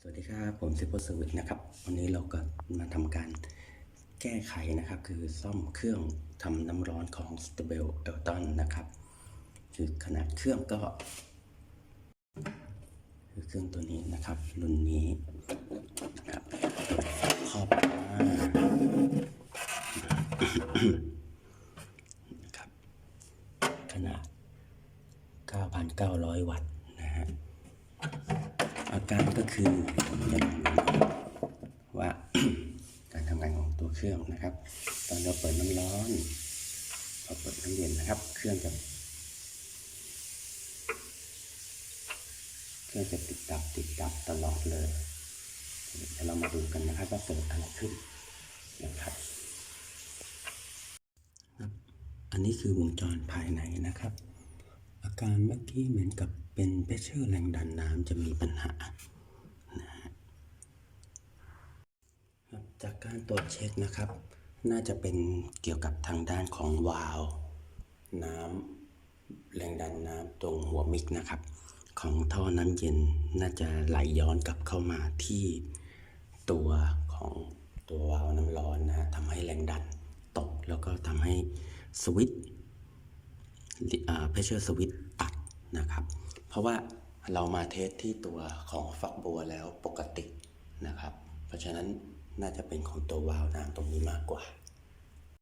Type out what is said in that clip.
สวัสดีครับ ผมซิปโปสวิตนะครับ วันนี้เราก็มาทำการแก้ไขนะครับ คือซ่อมเครื่องทำน้ำร้อนของ s t a b l e e l t o n นะครับ คือขนาดเครื่องก็คือเครื่องตัวนี้นะครับ รุ่นนี้นะครับครอบมานะครับ ขนาด 9,900 วัตต์นะฮะ อาการก็คือว่าการทำงานของตัวเครื่องนะครับ ตอนเราเปิดน้ำร้อนเราเปิดน้ำเย็นนะครับ เครื่องจะเครื่องจะติดดับติดดับตลอดเลยเดี๋ยวเรามาดูกันนะครับว่าเกิดอะไรขึ้นนะครับ อันนี้คือวงจรภายในนะครับ อาการเมื่อกี้เหมือนกับ เป็นเพชเชอร์แรงดันน้ำจะมีปัญหานะฮะครับจากการตรวจเช็คนะครับ น่าจะเป็นเกี่ยวกับทางด้านของวาล์วน้ำแรงดันน้ำตรงหัวมิกนะครับ ของท่อน้ำเย็นน่าจะไหลย้อนกลับเข้ามาที่ตัวของตัววาล์วน้ำร้อนนะฮะทำให้แรงดันตก แล้วก็ทำให้สวิตช์เพชเชอร์สวิตตัดนะครับ เพราะว่าเรามาเทสที่ตัวของฝักบัวแล้วปกตินะครับ เพราะฉะนั้นน่าจะเป็นของตัววาล์วน้ำตรงนี้มากกว่า